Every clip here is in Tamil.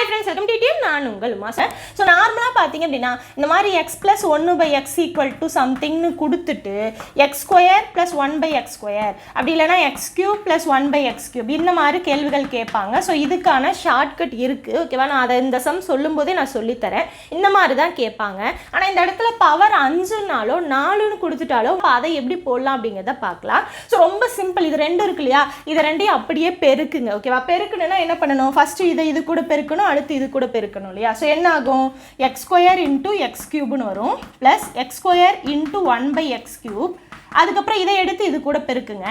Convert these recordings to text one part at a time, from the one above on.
ஹாய் ஃப்ரெண்ட்ஸ் வெல்கம் டு நான் உங்கள் உமா சார் ஸோ நார்மலாக பார்த்தீங்க அப்படின்னா இந்த மாதிரி எக்ஸ் ப்ளஸ் ஒன்று பை எக்ஸ் ஈக்குவல் டு சம்திங்னு கொடுத்துட்டு x square plus one by x square அப்படி இல்லைனா x cube plus one by x cube இந்த மாதிரி கேள்விகள் கேட்பாங்க. ஸோ இதுக்கான ஷார்ட்கட் இருக்குது ஓகேவா நான் அதை இந்த சம் சொல்லும்போதே நான் சொல்லித்தரேன். இந்த மாதிரி தான் கேட்பாங்க. ஆனால் இந்த இடத்துல பவர் அஞ்சுனாலோ நாலுன்னு கொடுத்துட்டாலோ அதை எப்படி போடலாம் அப்படிங்கிறத பார்க்கலாம். ஸோ ரொம்ப சிம்பிள் இது ரெண்டும் இருக்கு இல்லையா? இது ரெண்டையும் அப்படியே பெருக்குங்க. ஓகேவா பெருக்கணும்னா என்ன பண்ணணும்? ஃபஸ்ட்டு இதை இது கூட பெருக்கணும். அடுத்து இது கூட பெருக்கணும் இல்லையா? ஸோ என்ன ஆகும் எக்ஸ் ஸ்கொயர் இன்ட்டு எக்ஸ் கியூப்னு வரும். Plus x square into one by x cube அதுக்கப்புறம் இதை எடுத்து இது கூட பெருக்குங்க.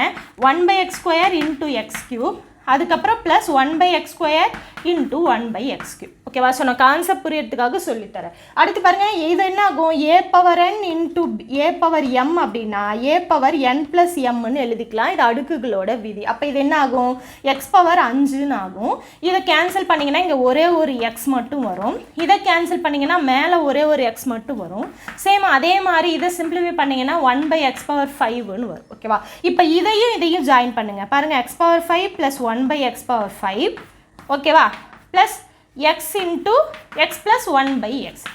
One by x square into x cube அதுக்கப்புறம் plus one by x square into one by x cube ஓகேவா ஸோ நான் கான்செப்ட் புரியறதுக்காக சொல்லித்தரேன். அடுத்து பாருங்கள் இது என்ன ஆகும் a power n into a power m அப்படின்னா ஏ பவர் என் ப்ளஸ் எம்னு எழுதிக்கலாம். இது அடுக்குகளோட விதி. அப்போ இது என்ன ஆகும் எக்ஸ் பவர் அஞ்சுன்னு ஆகும். இதை கேன்சல் பண்ணிங்கன்னா இங்கே ஒரே ஒரு எக்ஸ் மட்டும் வரும். இதை கேன்சல் பண்ணிங்கன்னா மேலே ஒரே ஒரு எக்ஸ் மட்டும் வரும். சேம் அதே மாதிரி இதை சிம்பிளிஃபை பண்ணிங்கன்னா ஒன் பை எக்ஸ் பவர் ஃபைவ்னு வரும். ஓகேவா இப்போ இதையும் இதையும் ஜாயின் பண்ணுங்கள் பாருங்கள் x power five plus one by x power five ஓகேவா plus x into x plus one by x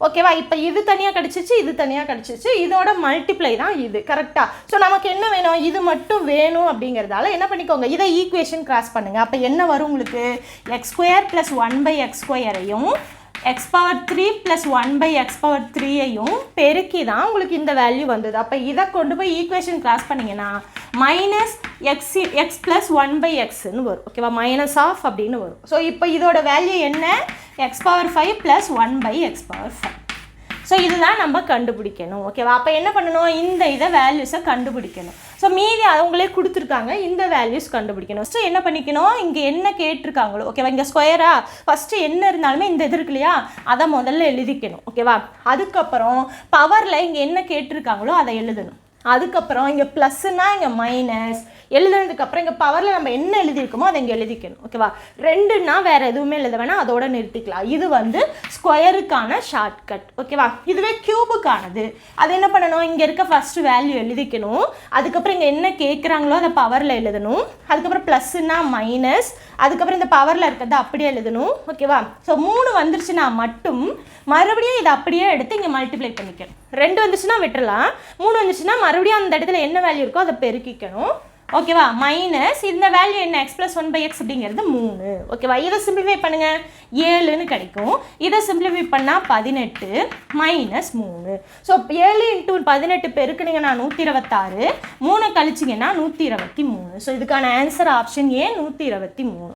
ஓகேவா இப்போ இது தனியாக கிடச்சிச்சு இது தனியாக கிடச்சிச்சு. இதோட மல்டிப்ளை தான் இது கரெக்டாக ஸோ நமக்கு என்ன வேணும்? இது மட்டும் வேணும் அப்படிங்கிறதால என்ன பண்ணிக்கோங்க இதை ஈக்குவேஷன் கிராஸ் பண்ணுங்கள் அப்போ என்ன வரும் உங்களுக்கு? X square plus one by x ஸ்கொயரையும் x power three plus one by x power த்ரீயையும் பெருக்கி தான் உங்களுக்கு இந்த வேல்யூ வந்தது. அப்போ இதை கொண்டு போய் ஈக்குவேஷன் கிராஸ் பண்ணிங்கன்னா minus x x plus one by எக்ஸ்னு வரும். ஓகேவா மைனஸ் ஆஃப் அப்படின்னு வரும். ஸோ இப்போ இதோட வேல்யூ என்ன? X power five plus one by x power five so இதுதான் நம்ம கண்டுபிடிக்கணும். ஓகேவா அப்போ என்ன பண்ணணும்? இந்த இதை வேல்யூஸை கண்டுபிடிக்கணும். ஸோ மீதி அவங்களே கொடுத்துருக்காங்க. இந்த வேல்யூஸ் கண்டுபிடிக்கணும். ஃபஸ்ட்டு என்ன பண்ணிக்கணும்? இங்கே என்ன கேட்டிருக்காங்களோ? ஓகேவா இங்கே ஸ்கொயரா ஃபஸ்ட்டு என்ன இருந்தாலுமே இந்த இது இருக்கு இல்லையா? அதை முதல்ல எழுதிக்கணும். ஓகேவா அதுக்கப்புறம் பவரில் இங்கே என்ன கேட்டிருக்காங்களோ அதை எழுதணும். அதுக்கப்புறம் இங்கே ப்ளஸ்ஸுன்னா இங்கே மைனஸ் எழுதுனதுக்கப்புறம் இங்கே பவரில் நம்ம என்ன எழுதியிருக்கோமோ அதை இங்கே எழுதிக்கணும். ஓகேவா ரெண்டுன்னா வேறு எதுவுமே எழுத வேணாம். அதோட நிறுத்திக்கலாம். இது வந்து ஸ்கொயருக்கான ஷார்ட்கட் ஓகேவா இதுவே க்யூபுக்கானது அது என்ன பண்ணணும்? இங்கே இருக்க ஃபஸ்ட்டு வேல்யூ எழுதிக்கணும். அதுக்கப்புறம் இங்கே என்ன கேட்குறாங்களோ அதை பவரில் எழுதணும். அதுக்கப்புறம் ப்ளஸ்ஸுன்னா மைனஸ் அதுக்கப்புறம் இந்த பவரில் இருக்கிறத அப்படியே எழுதணும். ஓகேவா ஸோ மூணு வந்துருச்சுன்னா மட்டும் மறுபடியும் இதை அப்படியே எடுத்து இங்கே மல்டிப்ளை பண்ணிக்கணும். ரெண்டு வந்துச்சுன்னா விட்டுறலாம். மூணு வந்துச்சுன்னா மறுபடியும் அந்த இடத்துல என்ன வேல்யூ இருக்கோ அதை பெருக்கிக்கணும். ஓகேவா மைனஸ் இந்த வேல்யூ என்ன? X plus one by x அப்படிங்கிறது மூணு. ஓகேவா இதை சிம்பிளிஃபை பண்ணுங்கள் ஏழுன்னு கிடைக்கும். இதை சிம்பிளிஃபை பண்ணால் பதினெட்டு மைனஸ் மூணு. ஸோ ஏழு இன்ட்டு பதினெட்டு பெருக்குனீங்கன்னா நூற்றி இருபத்தாறு மூணு கழிச்சிங்கன்னா நூற்றி இருபத்தி மூணு ஸோ இதுக்கான ஆன்சர் ஆப்ஷன் ஏ நூற்றி இருபத்தி மூணு